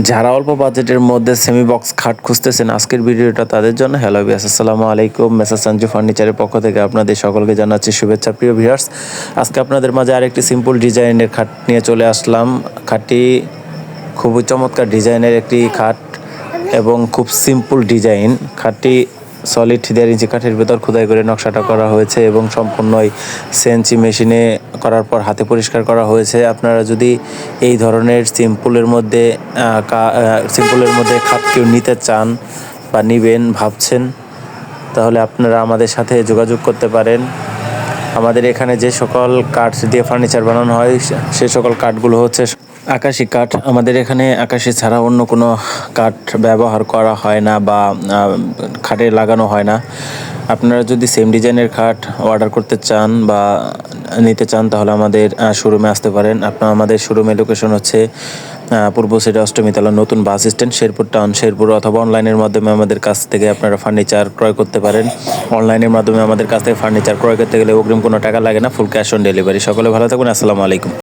যারা অল্প বাজেটের মধ্যে সেমি বক্স খাট খুঁজতেছেন, আজকের ভিডিওটা তাদের জন্য। হ্যালো বিয়াস আসসালামু আলাইকুম। মেসা সঞ্জু ফার্নিচারের পক্ষ থেকে আপনাদের সকলকে জানাচ্ছি শুভেচ্ছা। প্রিয় ভিউয়ার্স আজকে আপনাদের মাঝে আরেকটি সিম্পল ডিজাইনের খাট নিয়ে চলে আসলাম। খাটটি খুবই চমৎকার ডিজাইনের একটি খাট এবং খুব সিম্পল ডিজাইন খাটটি সলিড দেড় ইঞ্চি কাঠের ভেতর খোদাই করে নকশাটা করা হয়েছে এবং সম্পূর্ণই সেন্সি মেশিনে করার পর হাতে পরিষ্কার করা হয়েছে। আপনারা যদি এই ধরনের সিম্পলের মধ্যে সিম্পলের মধ্যে খাট কেউ নিতে চান বা নিবেন, ভাবছেন, তাহলে আপনারা আমাদের সাথে যোগাযোগ করতে পারেন। আমাদের এখানে যে সকল কাঠ দিয়ে ফার্নিচার বানানো হয়, সে সকল কাঠগুলো হচ্ছে আকাশি কাঠ। আমাদের এখানে আকাশি ছাড়া অন্য কোনো কাঠ ব্যবহার করা হয় না বা খাটে লাগানো হয় না। আপনারা যদি সেম ডিজাইনের খাট অর্ডার করতে চান বা নিতে চান, তাহলে আমাদের শোরুমে আসতে পারেন। আপনার, আমাদের শোরুমের লোকেশন হচ্ছে পূর্ব সাইডে অষ্টমীতলা নতুন bus stand Sherpur town Sherpur অথবা অনলাইনের মাধ্যমে আমাদের কাছ থেকে আপনারা ফার্নিচার ক্রয় করতে পারেন। অনলাইনের মাধ্যমে আমাদের কাছ থেকে ফার্নিচার ক্রয় করতে গেলে অগ্রিম কোনো টাকা লাগে না ফুল ক্যাশ অন ডেলিভারি সকলে ভালো থাকুন, আসসালামু আলাইকুম।